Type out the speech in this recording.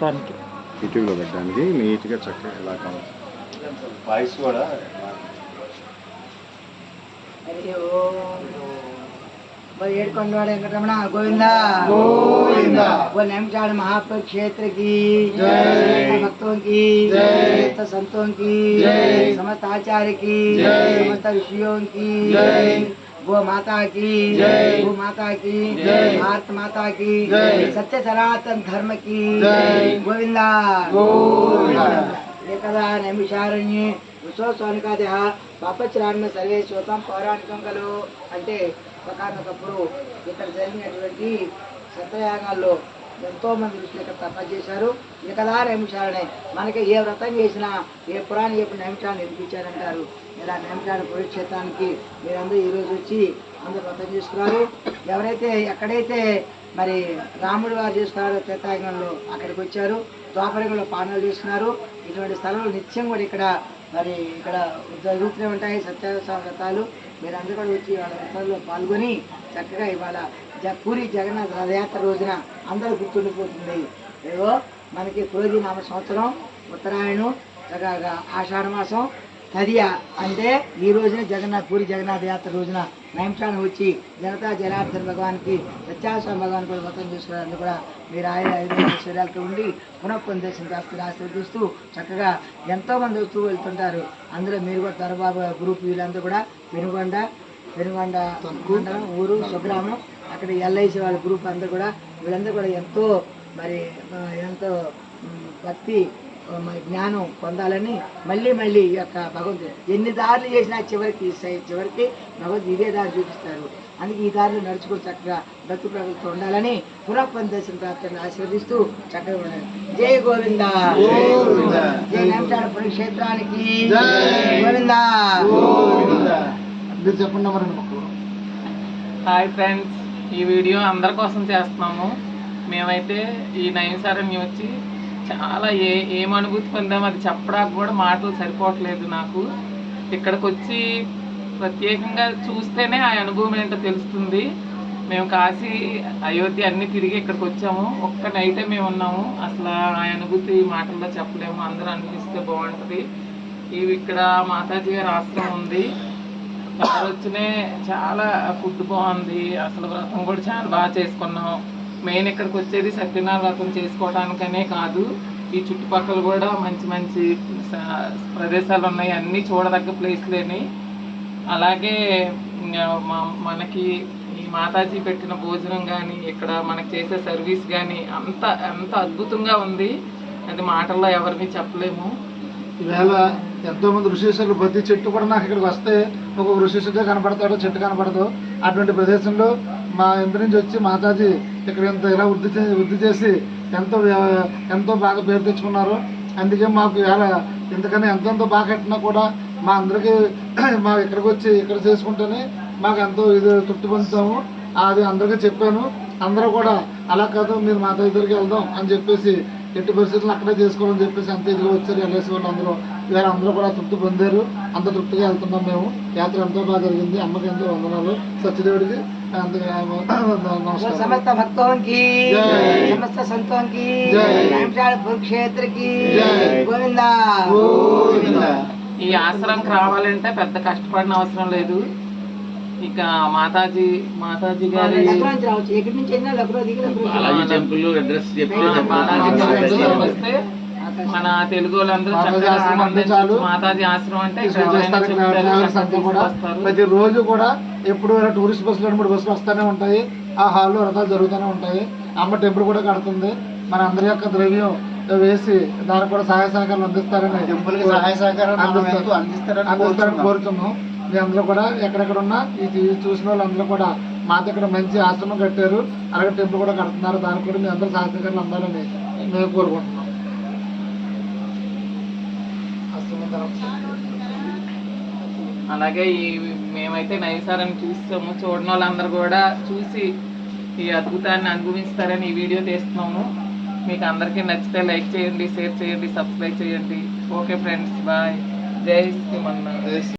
పెట్టడానికి యూట్యూబ్లో పెట్టడానికి నీట్గా చక్కగా ఎలా కావాలి వాయిస్ కూడా హరి ఓం बोल ఏడుకొండవాడ వెంకటరమణ గోవింద గోవింద. बोल नेमचाड़ महापुर क्षेत्र की जय। समस्त भक्तों की जय। समस्त संतों की जय। समस्त आचार्य की जय। समस्त ऋषियों की जय। गो माता की जय। गो माता की जय। भारत माता की जय। सत्य सनातन धर्म की जय। गोविंदा गोविंदा। एकदा నైమిషారణ్యే విశ్వస్వానికాదేహ పాపచరాన్ని సర్వే శ్రోతం పౌరాణికం కలు అంటే ఒకనొకప్పుడు ఇక్కడ జరిగినటువంటి సత్రయాగాల్లో ఎంతో మంది ఋషులు ఇక్కడ తపస్సు చేశారు ఇకదా నైమిషాలనే మనకి ఏ వ్రతం చేసినా ఏ పురాణం చెప్పిన నైమిషాన్ని వినిపించారంటారు ఇలా నైమిషాల పురుక్షేత్రానికి మీరందరూ ఈరోజు వచ్చి అందరూ వ్రతం చేసుకున్నారు. ఎవరైతే ఎక్కడైతే మరి రాముడు వారు చేసుకున్నారో తీర్థాంగంలో అక్కడికి వచ్చారు. ద్వాపరంలో పానాలు చేసుకున్నారు. ఇటువంటి స్థలంలో నిత్యం కూడా ఇక్కడ మరి ఇక్కడ జరుగుతూనే ఉంటాయి. సత్యావసర వ్రతాలు. మీరందరూ కూడా వచ్చి వాళ్ళ వ్రతాల్లో పాల్గొని చక్కగా ఇవాళ జ పూరి జగన్నాథ రథయాత్ర రోజున అందరూ గుర్తుండిపోతుంది. ఏదో మనకి క్రోధి నామ సంవత్సరం ఉత్తరాయణం చక్కగా ఆషాఢ మాసం తదియ అంటే ఈ రోజున జగన్నాథ్ పూరి జగన్నాథ యాత్ర రోజున నైంశానం వచ్చి జనతా జనార్దన్ భగవాన్కి సత్యాశ్వర భగవాన్ కూడా వ్రతం చేసుకోవడానికి కూడా మీరు ఆయన ఐదు ఉండి పునఃపొందేశం చేస్తూ ఆశీర్వదిస్తూ చక్కగా ఎంతో మంది వస్తూ వెళ్తుంటారు. అందులో మీరు కూడా దొరబాబు గ్రూప్ వీళ్ళందరూ కూడా పెనుగొండ పెనుగొండ మండలం ఊరు స్వగ్రామం అక్కడ ఎల్ఐసి వాళ్ళ గ్రూప్ అందరూ కూడా వీళ్ళందరూ కూడా ఎంతో మరి ఎంతో భక్తి జ్ఞానం పొందాలని మళ్ళీ మళ్ళీ ఈ యొక్క భగవంతుడు ఎన్ని దారులు చేసినా చివరికి చివరికి భగవంతుడు ఇదే దారి చూపిస్తారు అందుకే ఈ దారిలో నడుచుకుని చక్కగా భక్తి ప్రభుత్వం ఉండాలని పునఃపందేశం ప్రాప్తిని ఆశీర్వదిస్తూ చక్కగా ఉండాలి. జై గోవింద. గోవింద. జై నేమచాడ పుణ్యక్షేత్రానికి. గోవింద. మీరు చెప్పండి హాయ్ ఫ్రెండ్స్ ఈ వీడియో అందరి కోసం చేస్తున్నాము. మేమైతే ఈ నైమిసారణ్యం వచ్చి చాలా ఏ ఏం అనుభూతి పొందాము అది చెప్పడానికి కూడా మాటలు సరిపోవట్లేదు నాకు. ఇక్కడికి వచ్చి ప్రత్యేకంగా చూస్తేనే ఆ అనుభవం ఏంటో తెలుస్తుంది. మేము కాశీ అయోధ్య అన్ని తిరిగి ఇక్కడికి వచ్చాము ఒక్క నైటే మేము ఉన్నాము. అసలు ఆ అనుభూతి మాటల్లో చెప్పలేము. అందరూ అనిపిస్తే బాగుంటుంది. ఇవి ఇక్కడ మాతాజీ గారి ఆశ్రమం ఉంది. వచ్చినే చాలా ఫుడ్ బాగుంది. అసలు వ్రతం కూడా చాలా బాగా చేసుకున్నాం. మెయిన్ ఇక్కడికి వచ్చేది సత్యనారాయణ వ్రతం చేసుకోవడానికనే కాదు. ఈ చుట్టుపక్కల కూడా మంచి మంచి ప్రదేశాలు ఉన్నాయి. అన్నీ చూడదగ్గ ప్లేస్లేని అలాగే మనకి ఈ మాతాజీ పెట్టిన భోజనం కానీ ఇక్కడ మనకి చేసే సర్వీస్ కానీ అంత అంత అద్భుతంగా ఉంది. అది మాటల్లో ఎవరిని చెప్పలేము. ఈవేళ ఎంతోమంది ఋషీశ్వరులు ప్రతి చెట్టు కూడా నాకు ఇక్కడికి వస్తే ఒక ఋషీశ్వరుడే కనపడతాడు చెట్టు కనపడదు. అటువంటి ప్రదేశంలో మా ఇంటి నుంచి వచ్చి మాతాజీ ఇక్కడ ఎంత ఇలా వృద్ధి చే వృద్ధి చేసి ఎంతో ఎంతో బాగా పేరు తెచ్చుకున్నారు. అందుకే మాకు ఇలా ఎందుకని ఎంతెంతో బాగా కట్టినా కూడా మా అందరికీ మా ఇక్కడికి వచ్చి ఇక్కడ చేసుకుంటేనే మాకు ఎంతో ఇది తృప్తి పొందుతాము. అది అందరికీ చెప్పాను. అందరూ కూడా అలా కాదు మీరు మా దగ్గరికి వెళ్దాం అని చెప్పేసి ఎట్టి పరిస్థితులను అక్కడే చేసుకోవాలని చెప్పేసి అంత ఇదిగా వచ్చారు ఎల్ఐసి వాళ్ళు అందరూ ఇవాళ అందరూ కూడా తృప్తి పొందారు. అంత తృప్తిగా వెళ్తున్నాం మేము. యాత్ర ఎంతో బాగా జరిగింది. అమ్మకి ఎంతో వందనాలు. సత్యదేవుడికి సమస్త భక్తోంకి సమస్త సంతోంకి కురుక్షేత్రకి గోవిందా. ఈ ఆశ్రమం రావాలంటే పెద్ద కష్టపడిన అవసరం లేదు. ఇక మాతాజీ మాతాజీ గారి బాలాజీ టెంపుల్ అడ్రస్ చెప్తే. వస్తే మన తెలుగు వాళ్ళందరూ మాతాజీ చక్కగా ఆశ్రమం అంటే. మాతాజీ ఆశ్రమం. ప్రతి రోజు కూడా ఎప్పుడు టూరిస్ట్ బస్సులు రెండు మూడు బస్సులు వస్తూనే ఉంటాయి ఆ హాల్లో రథాలు జరుగుతూనే ఉంటాయి అమ్మ టెంపుల్ కూడా కడుతుంది మన అందరి యొక్క ద్రవ్యం వేసి దానికి కూడా సహాయ సహకారాలు అందిస్తారని టెంపుల్కి సహాయ సహకారాలు అందిస్తారని కోరుతున్నాం. మీ అందరూ కూడా ఎక్కడెక్కడ ఉన్నా ఈ టీవీ చూసిన వాళ్ళందరూ కూడా మాకు ఇక్కడ మంచి ఆశ్రమం కట్టారు. అలాగే టెంపుల్ కూడా కడుతున్నారు. దానికి కూడా మీ అందరూ సహకారాలు అందాలని మేము కోరుకుంటున్నాం. అలాగే ఈ మేమైతే నైసారాన్ని చూస్తాము. చూడని వాళ్ళందరూ కూడా చూసి ఈ అద్భుతాన్ని అనుభవిస్తారని ఈ వీడియో తీస్తున్నాము. మీకు అందరికీ నచ్చితే లైక్ చేయండి షేర్ చేయండి సబ్స్క్రైబ్ చేయండి. Okay friends bye. జై శ్రీమన్నారాయణ.